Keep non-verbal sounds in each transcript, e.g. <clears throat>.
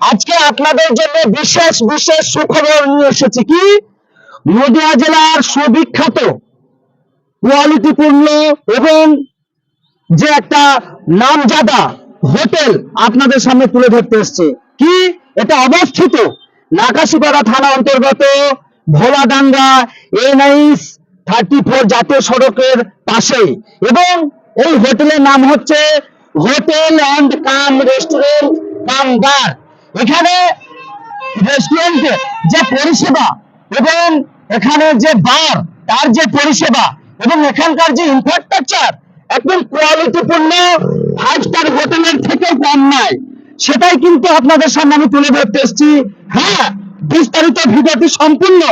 আজকে আপনাদের জন্য বিশেষ বিশেষ সুখবর নিয়ে এসেছি কি? নদিয়া জেলার সুবিখ্যাত, কোয়ালিটিপূর্ণ এবং যে একটা নামজাদা হোটেল আপনাদের সামনে তুলে ধরতে এসছে। কি? এটা অবস্থিত নাকাশিপাড়া থানা অন্তর্গত ভোলাডাঙ্গা এনআইস থার্টি ফোর জাতীয় সড়কের পাশে এবং এই হোটেলের নাম হচ্ছে hotel and cum restaurant cum এখানে রেস্টুরেন্টের যে পরিষেবা এবং এখানে যে বার তার যে পরিষেবা এবং এখানকার যে ইনফ্রাস্ট্রাকচার একদম কোয়ালিটিপূর্ণ ফাইভ স্টার হোটেলের থেকে কম নাই। সেটাই কিন্তু আপনাদের সামনে আমি তুলে ধরতে এসেছি। হ্যাঁ বিস্তারিত ভিডিওটি সম্পূর্ণ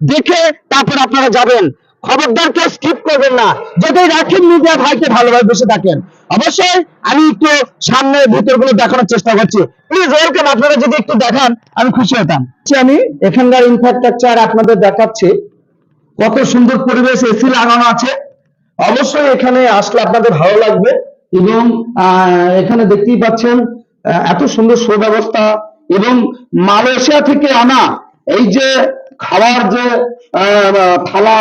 দেখে তারপর আপনারা যাবেন। খবরদার কেউ স্কিপ করবেন না। যদি রাখেন মিডিয়া ভাইকে ভালোভাবে বসে থাকেন। অবশ্যই আমি একটু সামনে ভিতরগুলো দেখানোর চেষ্টা করছি। প্লিজ ওয়েলকাম আপনারা যদি একটু দেখান, আমি খুশি হতাম। আমি এখানকার ইনফ্রাস্ট্রাকচার আপনাদের দেখাচ্ছি। কত সুন্দর পরিবেশ এসি লাগানো আছে। অবশ্যই এখানে আসলে আপনাদের ভালো লাগবে। এবং এখানে দেখতেই পাচ্ছেন এত সুন্দর সুব্যবস্থা। এবং মালয়েশিয়া থেকে আনা এই যে খাবার যে থালা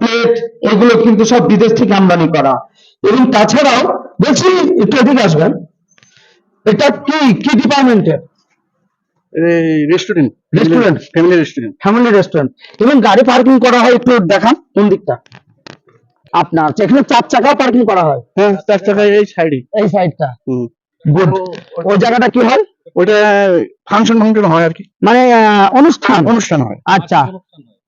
প্লেট এগুলো কিন্তু সব বিদেশ থেকে আমদানি করা। এবং তাছাড়াও বলছি একটু এদিকে আসবেন। এটা কি কি ডিপার্টমেন্টের restaurant Restaurant? Family restaurant family restaurant এবং গাড়ি পার্কিং করা হয় একটু দেখান কোন দিকটা? আপনার এখানে চার চাকা পার্কিং করা হয়। হ্যাঁ চার চাকায় এই সাইডে এই সাইডটা হুম। গুড ওই জায়গাটা কি হয়? ওটা ফাংশন ফাংশন হয় আর কি। মানে আহ, অনুষ্ঠান। অনুষ্ঠান হয়। আচ্ছা।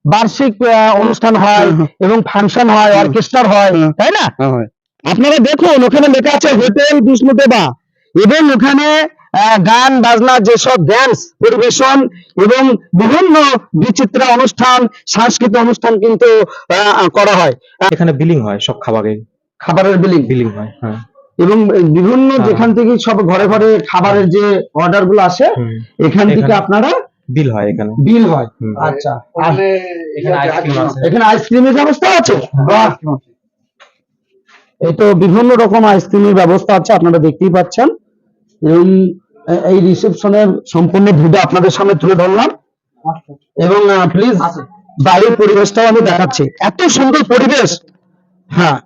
বার্ষিক অনুষ্ঠান হয়। এবং ফাংশন হয়। অর্কেস্ট্রার হয় তাই না? হ্যাঁ, আপনারা দেখুন ওখানে লেখা আছে হোটেল বিষ্ণুদেবা এবং ওখানে গান বাজনা যেসব ড্যান্স পরিবেশন এবং বিভিন্ন বিচিত্র অনুষ্ঠান সাংস্কৃতিক অনুষ্ঠান কিন্তু আহ, করা হয়। এখানে বিলিং হয় সব খাবারের। খাবারের বিলিং। বিলিং হয় হ্যাঁ। এবং বিভিন্ন হ্যাঁ। যেখান থেকে সব ঘরে ঘরে খাবারের যে অর্ডারগুলো আসে এখান থেকে এখানে- আপনারা বিল হয় এখানে। বিল হয়। আচ্ছা। এখানে আইসক্রিম আছে। এখানে আইসক্রিমের ব্যবস্থা আছে? এই তো বিভিন্ন রকম আইসক্রিমের ব্যবস্থা আছে আপনারা দেখতেই পাচ্ছেন। এবং এই রিসেপশনের সম্পূর্ণ ভিডিও আপনাদের সামনে তুলে ধরলাম। এবং প্লিজ বাইরের পরিবেশটাও আমি দেখাচ্ছি। এত সুন্দর পরিবেশ। হ্যাঁ।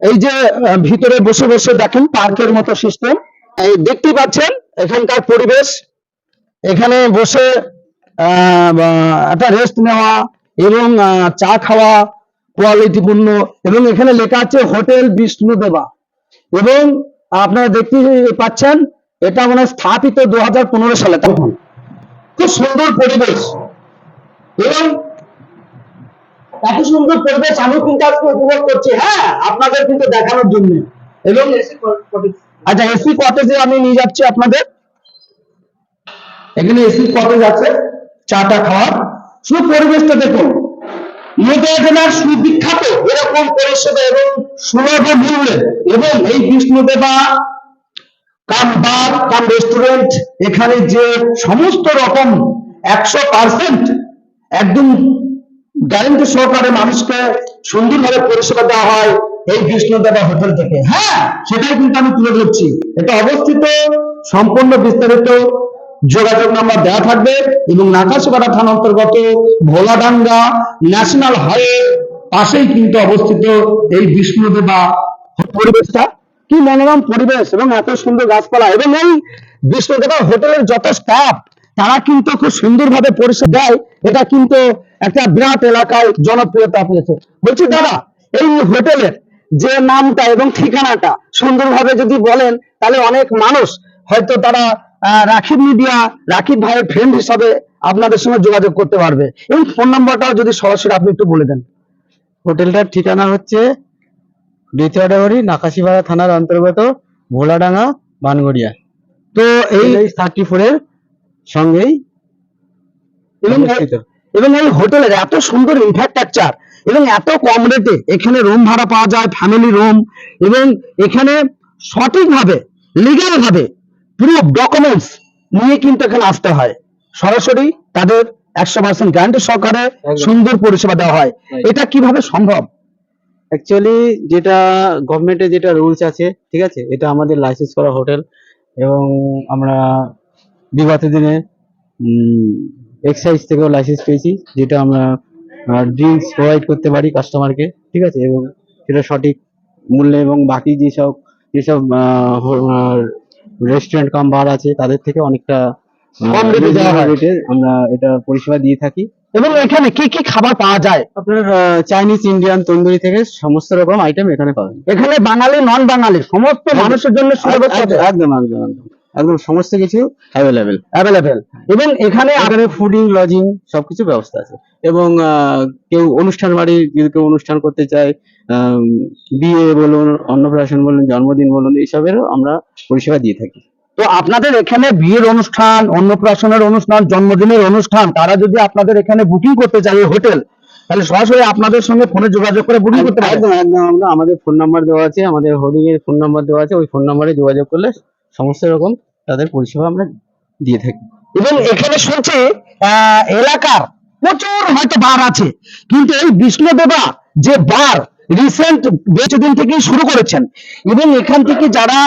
এই যে ভিতরে বসে বসে দেখেন পার্কের মতো সিস্টেম এই দেখতেই পাচ্ছেন এখানকার পরিবেশ। এখানে বসে একটা রেস্ট নেওয়া এবং চা খাওয়া কোয়ালিটিপূর্ণ এবং এখানে লেখা আছে হোটেল বিষ্ণু দেবা এবং আপনারা দেখতে পাচ্ছেন এটা মানে স্থাপিত দু হাজার পনেরো সালে তখন। খুব সুন্দর পরিবেশ। এবং এত সুন্দর পরিবেশ আমি কিন্তু আজকে উপভোগ করছি। হ্যাঁ আপনাদের কিন্তু দেখানোর জন্য। এবং আচ্ছা এসি কটেজে আমি নিয়ে যাচ্ছি আপনাদের। এখানে এসি কটেজ আছে। চাটা খাওয়ার। শুধু পরিবেশটা দেখুন। নদিয়া সুবিখ্যাত এরকম পরিষেবা এবং সুলভ মূল্যে এবং এই বিষ্ণুদেবা কাম বার কাম রেস্টুরেন্ট, এখানে যে সমস্ত রকম একশো পার্সেন্ট একদম গ্যারেন্টি সহকারে মানুষকে সুন্দরভাবে পরিষেবা দেওয়া হয় এই বিষ্ণুদেবা হোটেল থেকে। হ্যাঁ সেটাই কিন্তু আমি তুলে ধরছি। এটা অবস্থিত, সম্পূর্ণ বিস্তারিত যোগাযোগ নাম্বার দেওয়া থাকবে এবং নাকাশপাড়া থানা অন্তর্গত ভোলাডাঙ্গা ন্যাশনাল হাইওয়ে পাশেই কিন্তু অবস্থিত এই বিষ্ণুদেবা পরিবেশটা। কি মনোরম পরিবেশ এবং এত সুন্দর গাছপালা এবং এই বিষ্ণুদেবা হোটেলের যত স্টাফ তারা কিন্তু খুব সুন্দরভাবে পরিষেবা দেয়। এটা কিন্তু একটা বিরাট এলাকায় জনপ্রিয়তা পেয়েছে। বলছি, দাদা, এই হোটেলের যে নামটা এবং ঠিকানাটা সুন্দরভাবে যদি বলেন, তাহলে অনেক মানুষ হয়তো তারা রাকিব মিডিয়া রাকিব ভাইয়ের ফ্রেন্ড হিসাবে আপনাদের সঙ্গে যোগাযোগ করতে পারবে। এবং ফোন নাম্বারটাও যদি সরাসরি আপনি একটু বলে দেন। হোটেলটার ঠিকানা হচ্ছে দ্বিতীয়ডাবরি নাকাশিপাড়া থানার অন্তর্গত ভোলাডাঙ্গা বানগড়িয়া। তো এই এই থার্টি ফোর এর সঙ্গেই এবং এই হোটেলের এত সুন্দর ইনফ্রাস্ট্রাকচার এবং এত কম রেটে এখানে রুম ভাড়া পাওয়া যায় ফ্যামিলি রুম এবং এখানে সঠিকভাবে লিগ্যাল ভাবে পুরো ডকুমেন্টস নিয়ে কিন্তু এখানে আসতে হয়। সরাসরি তাদের একশো পার্সেন্ট গ্যারান্টি সহকারে সুন্দর পরিষেবা দেওয়া হয়। এটা কীভাবে সম্ভব? অ্যাকচুয়ালি যেটা গভর্নমেন্টের যেটা রুলস আছে ঠিক আছে? এটা আমাদের লাইসেন্স করা হোটেল এবং আমরা বিগত দিনে এক্সাইজ থেকেও লাইসেন্স পেয়েছি যেটা আমরা ড্রিঙ্কস প্রোভাইড করতে পারি কাস্টমারকে ঠিক আছে? এবং সেটা সঠিক মূল্যে এবং বাকি যেসব যেসব রেস্টুরেন্ট কাম বার আছে তাদের থেকে অনেকটা কম rate দেওয়া হয়। আমরা এটা পরিষেবা দিয়ে থাকি। এবং এখানে কি কি খাবার পাওয়া যায়? আপনার চাইনিজ ইন্ডিয়ান তন্দুরি থেকে সমস্ত রকম আইটেম এখানে পাবেন। এখানে বাঙালি নন বাঙালি সমস্ত মানুষের জন্য সুযোগ একদম একদম একদম। একদম সমস্ত কিছু অ্যাভেলেবেল অ্যাভেলেবেল এবং এখানে আপ- এখানে ফুডিং লজিং সবকিছু ব্যবস্থা আছে। এবং কেউ অনুষ্ঠান বাড়ি, যদি কেউ অনুষ্ঠান করতে চায় বিয়ে বলুন, অন্নপ্রাশন বলুন, জন্মদিন বলুন, এইসবেরও আমরা পরিষেবা দিয়ে থাকি। তো আপনাদের এখানে বিয়ের অনুষ্ঠান, অন্নপ্রাশনের অনুষ্ঠান, জন্মদিনের অনুষ্ঠান, তারা যদি আপনাদের এখানে বুকিং করতে চায় হোটেল তাহলে সরাসরি আপনাদের সঙ্গে ফোনে যোগাযোগ করে বুকিং করতে পারবে একদম একদম, আমাদের ফোন নাম্বার দেওয়া আছে, আমাদের হোর্ডিং এর ফোন নাম্বার দেওয়া আছে, ওই ফোন নাম্বারে যোগাযোগ করলে সমস্ত রকম তাদের পরিষেবা আমরা দিয়ে থাকি। এবং এখানে শুনছি এলাকার প্রচুর হয়তো বার আছে, কিন্তু এই বিষ্ণুদেবা যে বার রিসেন্ট কিছুদিন থেকেই শুরু করেছেন, এবং এখান থেকে যারা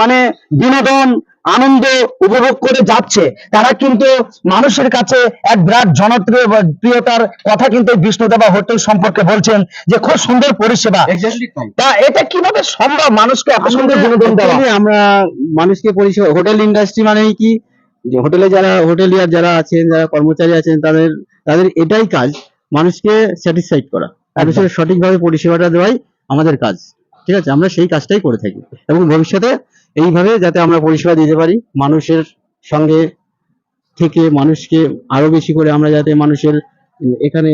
মানে বিনোদন আনন্দ উপভোগ করে যাচ্ছে তারা কিন্তু মানুষের কাছে এক বিরাট জনপ্রিয় প্রিয়তার কথা কিন্তু বিষ্ণুদেবা হোটেল সম্পর্কে বলছেন যে খুব সুন্দর পরিষেবা। তা এটা কীভাবে সম্ভব মানুষকে এত সুন্দর বিনোদন দেওয়া? আমরা মানুষকে পরিষেবা হোটেল ইন্ডাস্ট্রি মানেই কি? যে হোটেলে যারা হোটেলিয়ার যারা আছেন যারা কর্মচারী আছেন তাদের তাদের এটাই কাজ মানুষকে স্যাটিসফাইড করা। মানুষের সঠিকভাবে পরিষেবাটা দেওয়াই আমাদের কাজ। ঠিক আছে? আমরা সেই কাজটাই করে থাকি। এবং ভবিষ্যতে এইভাবে যাতে আমরা পরিষেবা দিতে পারি মানুষের সঙ্গে থেকে মানুষকে আরও বেশি করে আমরা যাতে মানুষের এখানে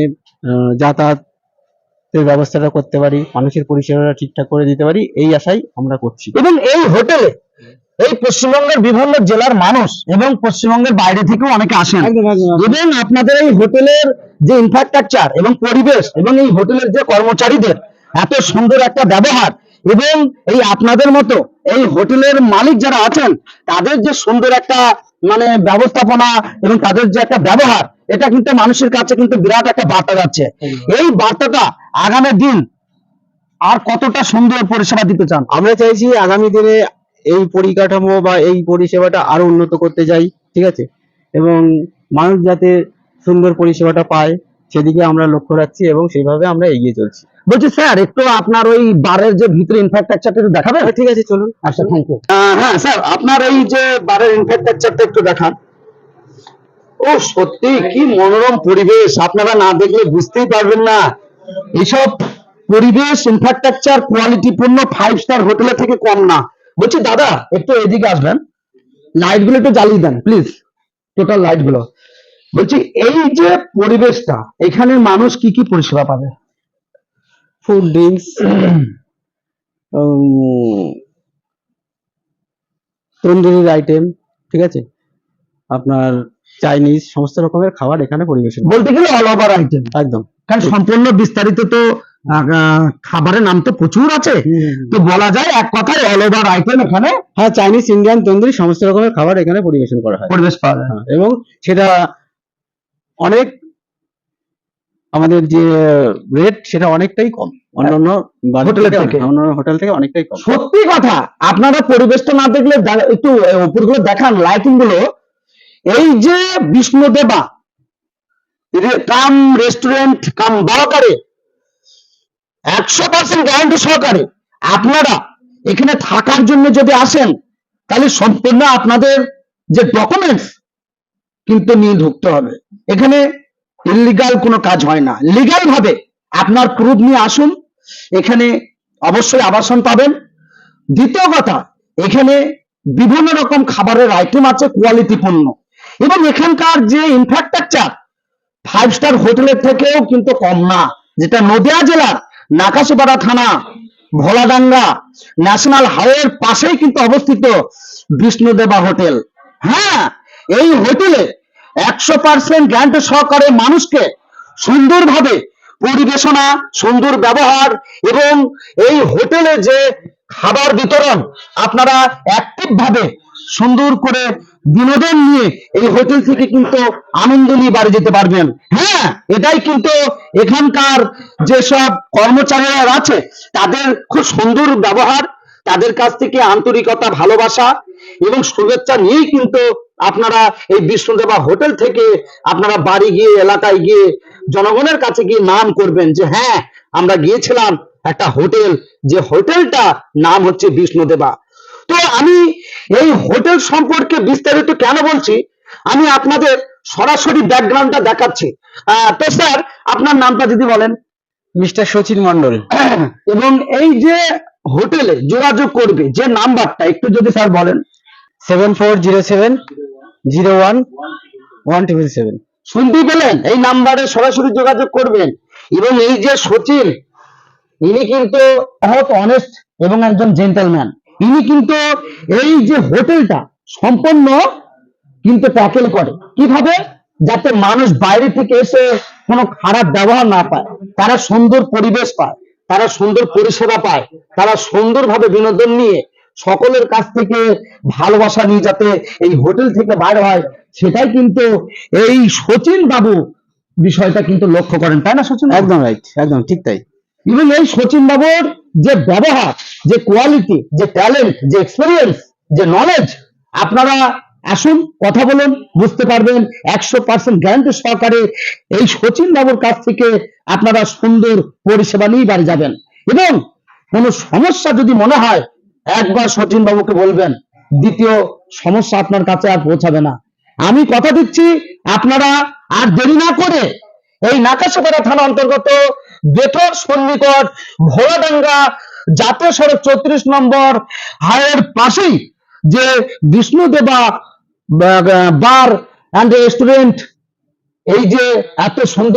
যাতায়াতের ব্যবস্থাটা করতে পারি মানুষের পরিষেবাটা ঠিকঠাক করে দিতে পারি এই আশাই আমরা করছি। এবং এই হোটেলে এই পশ্চিমবঙ্গের বিভিন্ন জেলার মানুষ এবং পশ্চিমবঙ্গের বাইরে থেকেও অনেকে আসেন। এবং আপনাদের এই হোটেলের যে ইনফ্রাস্ট্রাকচার এবং পরিবেশ এবং এই হোটেলের যে কর্মচারীদের এত সুন্দর একটা ব্যবহার এবং এই আপনাদের মতো এই হোটেলের মালিক যারা আছেন তাদের যে সুন্দর একটা মানে ব্যবস্থাপনা এবং তাদের যে একটা ব্যবহার এটা কিন্তু মানুষের কাছে কিন্তু বিরাট একটা বার্তা যাচ্ছে। এই বার্তাটা আগামী দিন আর কতটা সুন্দর পরিষেবা দিতে চান? আমরা চাইছি আগামী দিনে এই পরিকাঠামো বা এই পরিষেবাটা আরও উন্নত করতে চাই ঠিক আছে? এবং মানুষ যাতে সুন্দর পরিষেবাটা পায় সেদিকে আমরা লক্ষ্য রাখছি এবং সেইভাবে আমরা এগিয়ে চলছি। বলছি স্যার একটু আপনার ওই বারের যে ভিতরে ইনফ্রাস্ট্রাকচারটা একটু দেখাবেন? ঠিক আছে চলুন। আচ্ছা থ্যাংক ইউ হ্যাঁ স্যার আপনার এই যে বারের ইনফ্রাস্ট্রাকচারটা একটু দেখান। ও সত্যি কি মনোরম পরিবেশ। আপনারা না দেখলে বুঝতেই পারবেন না। এইসব পরিবেশ ইনফ্রাস্ট্রাকচার কোয়ালিটিপূর্ণ ফাইভ স্টার হোটেলের থেকে কম না। বলছি দাদা একটু এদিকে আসবেন। লাইটগুলো একটু জ্বালিয়ে দেন প্লিজ টোটাল লাইটগুলো। বলছি এই যে পরিবেশটা এখানে মানুষ কি কি পরিষেবা পাবে? ফুড ড্রিঙ্কস <clears throat> তন্দুরির আইটেম ঠিক আছে? আপনার চাইনিজ সমস্ত রকমের খাবার এখানে পরিবেশন বলতে গেলে অল ওভার আইটেম একদম। কারণ সম্পূর্ণ বিস্তারিত তো খাবারের নাম তো প্রচুর আছে। তো বলা যায় এক কথায় অল ওভার আইটেম এখানে হ্যাঁ চাইনিজ ইন্ডিয়ান তন্দুরি সমস্ত রকমের খাবার এখানে পরিবেশন করা হয়। পরিবেশ পাওয়া যায়। হ্যাঁ, এবং সেটা অনেক আমাদের যে রেট সেটা অনেকটাই কম। অন্যান্য হোটেলের থেকে-। অন্যান্য হোটেল থেকে অনেকটাই কম। সত্যি কথা আপনারা পরিবেশটা না দেখলে একটু উপরগুলো দেখান লাইটিংগুলো এই যে বিষ্ণুদেবা রে- কাম রেস্টুরেন্ট কাম বারোকারে একশো পার্সেন্ট গ্যারান্টি সহকারে আপনারা এখানে থাকার জন্য যদি আসেন তাহলে সম্পূর্ণ আপনাদের যে ডকুমেন্টস কিন্তু নিয়ে ঢুকতে হবে। এখানে ইলিগাল কোনো কাজ হয় না। লিগাল ভাবে আপনার প্রুফ নিয়ে আসুন, এখানে অবশ্যই আবাসন পাবেন। দ্বিতীয় কথা, এখানে বিভিন্ন রকম খাবারের আইটেম আছে কোয়ালিটিপূর্ণ এবং এখানকার যে ইনফ্রাস্ট্রাকচার ফাইভ স্টার হোটেলের থেকেও কিন্তু কম না। যেটা নদিয়া জেলার নাকাশিপাড়া থানা, ভোলাডাঙ্গা ন্যাশনাল হাইওয়ের পাশেই কিন্তু অবস্থিত বিষ্ণুদেবা হোটেল হ্যাঁ এই হোটেলে একশো পার্সেন্ট গ্যারান্টি সহকারে মানুষকে সুন্দরভাবে পরিবেশনা, সুন্দর ব্যবহার এবং এই হোটেলে যে খাবার বিতরণ আপনারা অ্যাক্টিভ ভাবে সুন্দর করে বিনোদন নিয়ে এই হোটেল থেকে কিন্তু আনন্দ নিয়ে বাড়ি যেতে পারবেন। হ্যাঁ এটাই কিন্তু এখানকার যেসব কর্মচারীরা আছে, তাদের খুব সুন্দর ব্যবহার, তাদের কাছ থেকে আন্তরিকতা, ভালোবাসা এবং শুভেচ্ছা নিয়েই কিন্তু আপনারা এই বিষ্ণুদেবা হোটেল থেকে আপনারা বাড়ি গিয়ে এলাকায় গিয়ে জনগণের কাছে গিয়ে নাম করবেন যে হ্যাঁ আমরা গিয়েছিলাম একটা হোটেল যে হোটেলটা নাম হচ্ছে বিষ্ণুদেবা। তো আমি এই হোটেল সম্পর্কে বিস্তারিত কেন বলছি? আমি আপনাদের সরাসরি ব্যাকগ্রাউন্ডটা দেখাচ্ছি। আহ, তো স্যার আপনার নামটা যদি বলেন। মিস্টার সচিন মন্ডল <clears throat> এবং এই যে হোটেলে যোগাযোগ করবে যে নাম্বারটা একটু যদি স্যার বলেন। Seven four zero seven zero one one triple seven শুনতেই পেলেন? এই নাম্বারে সরাসরি যোগাযোগ করবেন। এবং এই যে সচিন, ইনি কিন্তু বহুত অনেস্ট এবং একজন জেন্টেলম্যান ইনি কিন্তু এই যে হোটেলটা সম্পূর্ণ কিন্তু ট্যাকেল করে। কীভাবে? যাতে মানুষ বাইরে থেকে এসে কোনো খারাপ ব্যবহার না পায়। তারা সুন্দর পরিবেশ পায়, তারা সুন্দর পরিষেবা পায়, তারা সুন্দরভাবে বিনোদন নিয়ে সকলের কাছ থেকে ভালোবাসা নিয়ে যাতে এই হোটেল থেকে বাইরে হয় সেটাই কিন্তু এই সচিন বাবু বিষয়টা কিন্তু লক্ষ্য করেন তাই না সচিন একদম রাইট একদম ঠিক তাই। এবং এই সচিন বাবুর যে ব্যবহার যে কোয়ালিটি যে ট্যালেন্ট যে এক্সপিরিয়েন্স যে নলেজ আপনারা আসুন কথা বলুন বুঝতে পারবেন একশো পার্সেন্ট গ্যারান্টি সহকারে এই সচিন বাবুর কাছ থেকে আপনারা সুন্দর পরিষেবা নিয়ে বাড়ি যাবেন। এবং কোনো সমস্যা যদি মনে হয় একবার সচিন বাবুকে বলবেন, দ্বিতীয় সমস্যা আপনার কাছে আর পৌঁছাবে না। আমি কথা দিচ্ছি, আপনারা আর দেরি না করে এই নাকাশাপাড়া থানা অন্তর্গত বেথর সন্নিকট ভোলাডাঙ্গা জাতীয় সড়ক চৌত্রিশ নম্বর হায়ের পাশেই যে বিষ্ণুদেবা বার অ্যান্ড রেস্টুরেন্ট এই যে এত সুন্দর